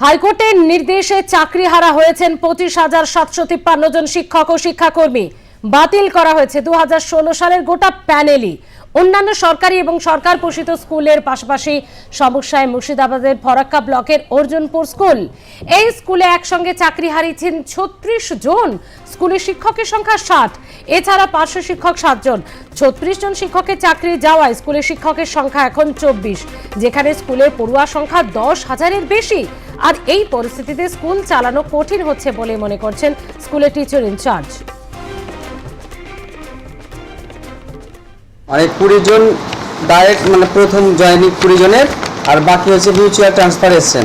হাইকোর্টের নির্দেশে চাকরি হারা হয়েছেন পঁচিশ হাজার সাতশো তিপ্পান্ন জন শিক্ষক ও শিক্ষাকর্মী। বাতিল করা হয়েছে দু হাজার ষোলো সালের গোটা প্যানেলই। অন্যান্য সরকারি এবং সরকার পোষিত স্কুলের পাশাপাশি সমস্যায় মুর্শিদাবাদের ফরাক্কা ব্লকের অর্জুনপুর স্কুল। এই স্কুলে একসঙ্গে চাকরি হারিয়েছেন ছত্রিশ জন। স্কুলের শিক্ষকের সংখ্যা ষাট। এছাড়া পার্শ্ব শিক্ষক সাতজন ছত্রিশ জন শিক্ষকের চাকরি যাওয়ায় স্কুলের শিক্ষকের সংখ্যা এখন চব্বিশ। যেখানে স্কুলের পড়ুয়া সংখ্যা দশ হাজারের বেশি। আর এই পরিস্থিতিতে স্কুল চালানো কঠিন হচ্ছে বলে মনে করছেন স্কুলের টিচার ইনচার্জ মানে কুড়ি জন ডাইরেক্ট মানে প্রথম জয়েনিং কুড়ি জনের, আর বাকি হচ্ছে মিউচুয়াল ট্রান্সফার এসছেন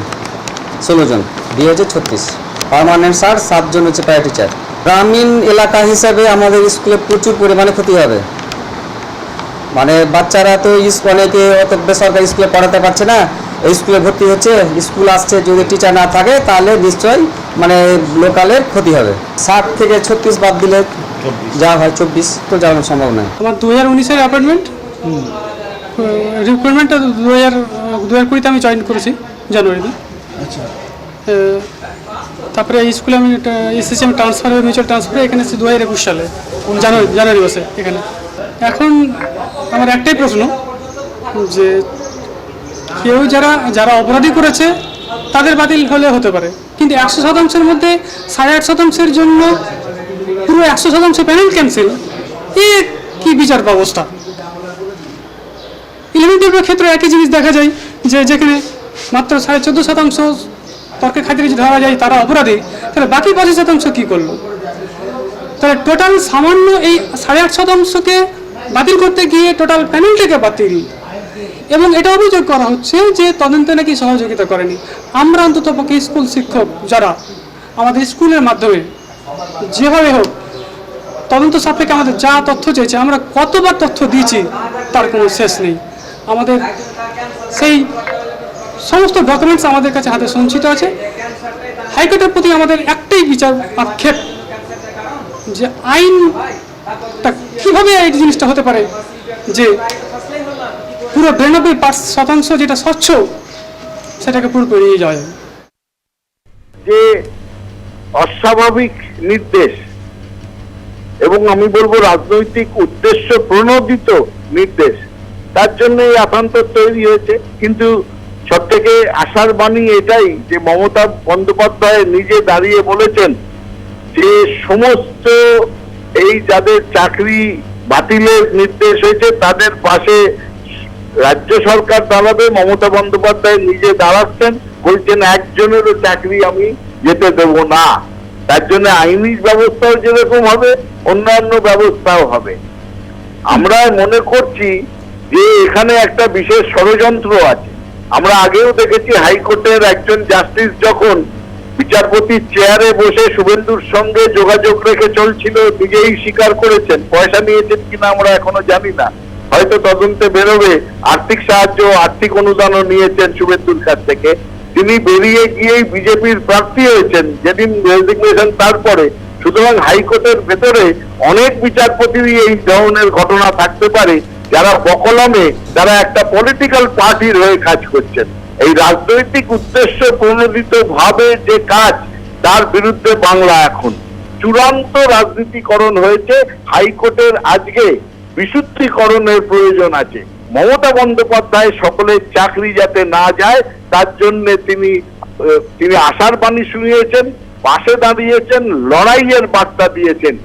ষোলো জন, দিয়ে হচ্ছে ছত্রিশ। পারমানেন্ট স্যার সাতজন হচ্ছে প্যারা টিচার গ্রামীণ এলাকা হিসাবে আমাদের স্কুলে প্রচুর পরিমাণে ক্ষতি হবে। মানে বাচ্চারা তো ইস- অনেকে অত বেসরকারি স্কুলে পড়াতে পারছে না স্কুলে ভর্তি হচ্ছে স্কুল আসছে যদি টিচার না থাকে তাহলে নিশ্চয়ই মানে লোকালের ক্ষতি হবে। ষাট থেকে ছত্রিশ বাদ দিলে যা হয় চব্বিশ তো যাওয়ানো সম্ভব নয়। আমার দু হাজার উনিশের অ্যাপয়েন্টমেন্ট রিক্রুটমেন্টটা দু হাজার দু হাজার কুড়িতে আমি জয়েন করেছি জানুয়ারিতে। আচ্ছা। তারপরে এই স্কুলে আমি এসেছি আমি ট্রান্সফার মিউচুয়াল ট্রান্সফারে এখানে এসেছি দু হাজার একুশ সালে জানুয়ারি জানুয়ারি মাসে এখানে। এখন আমার একটাই প্রশ্ন যে কেউ যারা যারা অপরাধী করেছে, তাদের বাতিল হলে হতে পারে। কিন্তু একশো শতাংশের মধ্যে সাড়ে আট শতাংশের জন্য পুরো একশো শতাংশ প্যানেল ক্যান্সেল এ কি বিচার ব্যবস্থা? ইলেভেন টুয়েলভের ক্ষেত্রে একই জিনিস দেখা যায়, যে যেখানে মাত্র সাড়ে চোদ্দ শতাংশ তর্কের খাতিরে যদি ধরা যায়, তারা অপরাধী। তাহলে বাকি পঁচিশ শতাংশ কী করল? তাহলে টোটাল সামান্য এই সাড়ে আট শতাংশকে বাতিল করতে গিয়ে টোটাল প্যানেলটাকে বাতিল এবং এটা অভিযোগ করা হচ্ছে যে তদন্তে নাকি সহযোগিতা করেনি। আমরা অন্তত পক্ষে স্কুল শিক্ষক যারা আমাদের স্কুলের মাধ্যমে যেভাবে হোক তদন্ত সাপেক্ষে আমাদের যা তথ্য চেয়েছে, আমরা কতবার তথ্য দিয়েছি তার কোনো শেষ নেই। আমাদের সেই সমস্ত ডকুমেন্টস আমাদের কাছে হাতে সঞ্চিত আছে। হাইকোর্টের প্রতি আমাদের একটাই বিচার আক্ষেপ যে আইনটা কীভাবে এই জিনিসটা হতে পারে যে পুরো বিরানব্বই শতাংশ যেটা স্বচ্ছ, সেটাকে পুরো পেরিয়ে যায় যে অস্বাভাবিক নির্দেশ এবং আমি বলব রাজনৈতিক উদ্দেশ্য প্রণোদিত নির্দেশ, তার জন্য এই আতান্তর তৈরি হয়েছে। কিন্তু সব থেকে আশার বাণী এটাই যে মমতা বন্দ্যোপাধ্যায় নিজে দাঁড়িয়ে বলেছেন যে সমস্ত এই যাদের চাকরি বাতিলের নির্দেশ হয়েছে, তাদের পাশে রাজ্য সরকার দাঁড়াবে, মমতা বন্দ্যোপাধ্যায় নিজে দাঁড়াচ্ছেন, বলছেন একজনেরও চাকরি আমি যেতে দেব না। তার জন্য আইনি ব্যবস্থাও যেরকম হবে, অন্যান্য ব্যবস্থাও হবে। আমরা মনে করছি যে এখানে একটা বিশেষ ষড়যন্ত্র আছে। আমরা আগেও দেখেছি হাইকোর্টের একজন জাস্টিস যখন বিচারপতির চেয়ারে বসে শুভেন্দুর সঙ্গে যোগাযোগ রেখে চলছিল, নিজেই স্বীকার করেছেন, পয়সা নিয়েছেন কিনা আমরা এখনও জানি না। হয়তো তদন্তে বেরোবে। আর্থিক সাহায্য আর্থিক অনুদানও নিয়েছেন শুভেন্দুর কাছ থেকে। তিনি বেরিয়ে গিয়েই বিজেপির প্রার্থী হয়েছেন। যেদিন রেজিগনেশন তারপরে সুতরাং হাইকোর্টের ভেতরে অনেক বিচারপতিরই এই ধরনের ঘটনা থাকতে পারে। যারা বকলমে, যারা একটা পলিটিক্যাল পার্টির হয়ে কাজ করছেন। এই রাজনৈতিক উদ্দেশ্য প্রণোদিত ভাবে যে কাজ, তার বিরুদ্ধে বাংলা এখন। চূড়ান্ত রাজনীতিকরণ হয়েছে হাইকোর্টের আজকে। বিশুদ্ধিকরণের প্রয়োজন আছে। মমতা বন্দ্যোপাধ্যায় সকলের চাকরি যাতে না যায়, তার জন্য তিনি তিনি আশার বাণী শুনিয়েছেন, পাশে দাঁড়িয়েছেন, লড়াইয়ের বার্তা দিয়েছেন।